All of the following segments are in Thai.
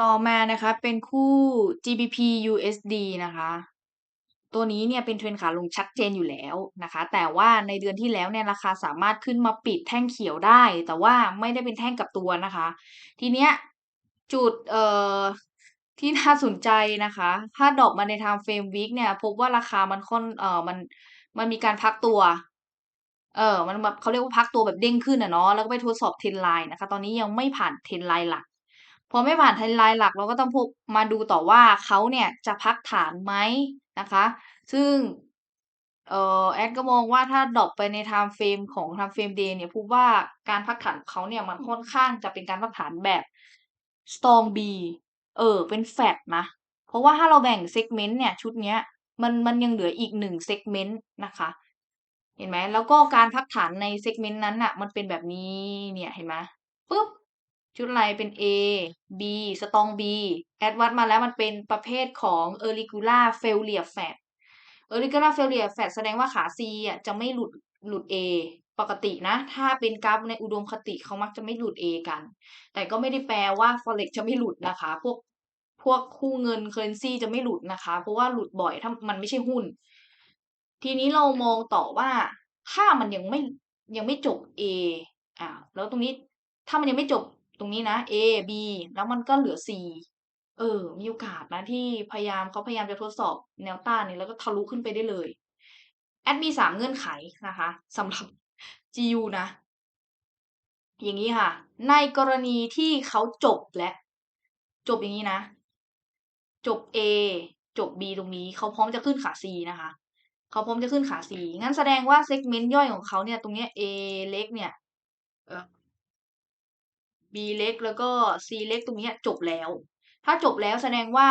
ต่อมานะคะเป็นคู่ GBP USD นะคะ ตัวนี้เนี่ยเป็นเทรนขาลงชัดเจนอยู่แล้วนะคะ แต่ว่าในเดือนที่แล้วเนี่ยราคาสามารถขึ้นมาปิดแท่งเขียวได้ แต่ว่าไม่ได้เป็นแท่งกับตัวนะคะ ทีเนี้ยจุดเอ่อที่น่าสนใจนะคะ ถ้าดอปมาใน time frame week เนี่ย พบว่าราคามันค่อนเอ่อมันมันมีการพักตัว เออมันแบบเขาเรียกว่าพักตัวแบบเด้งขึ้นอะเนาะแล้วก็ไปทดสอบเทรนไลน์นะคะ ตอนนี้ยังไม่ผ่านเทรนไลน์หลัก พอไม่ผ่านเทรนไลน์หลักเราก็ต้องพบมาดูต่อว่าเขาเนี่ยจะพักฐานไหมนะคะ ซึ่งเอ่อแอดก็มองว่าถ้าดรอปไปใน time frame ของ time frame day เนี่ยพบว่าการพักฐานของเขาเนี่ยมันค่อนข้างจะเป็นการพักฐานแบบ strong B เออ เป็นแฟลตนะ เพราะว่าถ้าเราแบ่ง segment เนี่ยชุดเนี้ยมันมันยังเหลืออีกหนึ่ง segment นะคะ เห็นไหมแล้วก็การพักฐานใน segment นั้นน่ะ มันเป็นแบบนี้เนี่ยเห็นไหมปุ๊บ ชุดอะไรเป็น A B strong B แอดวัดมาแล้วมันเป็นประเภทของ auricular failure flat auricular failure flat แสดงว่าขา C อะจะไม่หลุดหลุด A ปกตินะ ถ้าเป็นกราฟในอุดมคติเขามักจะไม่หลุด A กัน แต่ก็ไม่ได้แปลว่า forex จะไม่หลุดนะคะ พวกพวกคู่เงิน currency จะไม่หลุดนะคะ เพราะว่าหลุดบ่อยถ้ามันไม่ใช่หุ้น ทีนี้เรามองต่อว่า ถ้ามันยังไม่ยังไม่จบ A อ่าแล้วตรงนี้ถ้ามันยังไม่จบ รงนี้นะ A B แล้วมันก็เหลือ C เออ มีโอกาสนะที่พยายามเขาพยายามจะทดสอบแนวต้านนี้แล้วก็ทะลุขึ้นไปได้เลย แอดมีสามเงื่อนไขนะคะสำหรับ GU นะ อย่างนี้ค่ะ ในกรณีที่เขาจบและ จบอย่างนี้นะ จบ A จบ B ตรงนี้เขาพร้อมจะขึ้นขา C นะคะเขาพร้อมจะขึ้นขา C งั้นแสดงว่าเซกเมนต์ย่อยของเขาเนี่ย ตรงเนี้ย A เล็กเนี่ย B เล็กแล้วก็ C เล็กตรงนี้จบแล้ว ถ้าจบแล้วแสดงว่า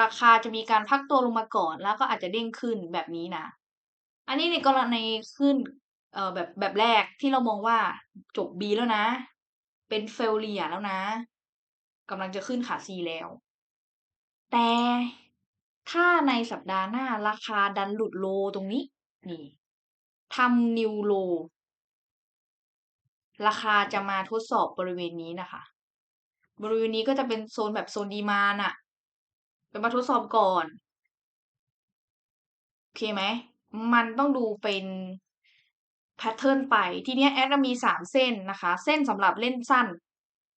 ราคาจะมีการพักตัวลงมาก่อน แล้วก็อาจจะเด้งขึ้นแบบนี้นะ อันนี้ในกรณีขึ้นเอ่อแบบแบบแรกที่เรามองว่าจบ B แล้วนะ เป็น failure แล้วนะกำลังจะขึ้นขา C แล้ว แต่ถ้าในสัปดาห์หน้าราคาดันหลุดโลตรงนี้ นี่ทำ new low ราคาจะมาทดสอบบริเวณนี้นะคะ บริเวณนี้ก็จะเป็นโซนแบบโซนดีมานอะเป็นมาทดสอบก่อนโอเคไหม มันต้องดูเป็นแพทเทิร์นไป ทีเนี้ยแอดมีสามเส้นนะคะ เส้นสำหรับเล่นสั้น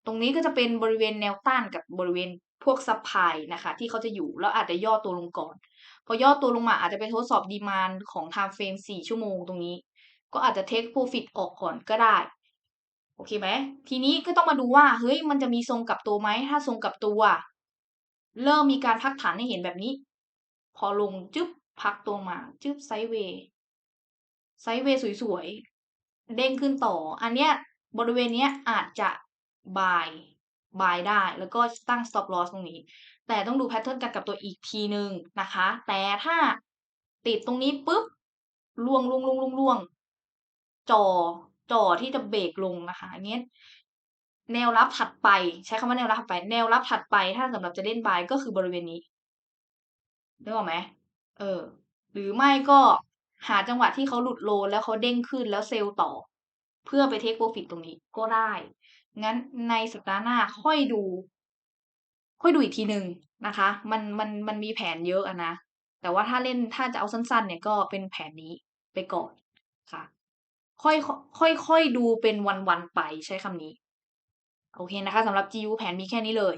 ตรงนี้ก็จะเป็นบริเวณแนวต้านกับบริเวณพวกซับไพนะคะ ที่เขาจะอยู่แล้วอาจจะย่อตัวลงก่อน พอย่อตัวลงมาอาจจะไปทดสอบดีมานของ time frame สี่ชั่วโมงตรงนี้ ก็อาจจะเทคโปรฟิตออกก่อนก็ได้ โอเคไหมทีนี้ก็ต้องมาดูว่าเฮ้ยมันจะมีทรงกับตัวไหมถ้าทรงกับตัว เริ่มมีการพักฐานให้เห็นแบบนี้ พอลงจึ๊บพักตัวมาจึ๊บไซเวย์ไซเวย์สวยๆเด้งขึ้นต่อ อันเนี้ยบริเวณเนี้ยอาจจะบายบายได้แล้วก็ตั้ง stop loss ตรงนี้ แต่ต้องดูแพทเทิร์นการกลับตัวอีกทีหนึ่งนะคะ แต่ถ้าติดตรงนี้ปุ๊บล่วงล่วงล่วงล่วงล่วงจอ จ่อที่จะเบรกลงนะคะอันนี้แนวรับถัดไป ใช้คำว่าแนวรับถัดไป แนวรับถัดไปถ้าสำหรับจะเล่นบายก็คือบริเวณนี้นึกออกไหมเออ หรือไม่ก็หาจังหวะที่เขาหลุดโลแล้วเขาเด้งขึ้นแล้วเซลล์ต่อ เพื่อไปเทคโปรฟิตตรงนี้ก็ได้ งั้นในสัปดาห์หน้าค่อยดู ค่อยดูอีกทีหนึ่งนะคะ มันมันมันมีแผนเยอะอะนะ แต่ว่าถ้าเล่นถ้าจะเอาสั้นๆ เนี่ยก็เป็นแผนนี้ไปก่อนค่ะ ค่อยค่อยค่อยดูเป็นวันวันไปใช้คำนี้ โอเคนะคะสำหรับ GU แผนมีแค่นี้เลย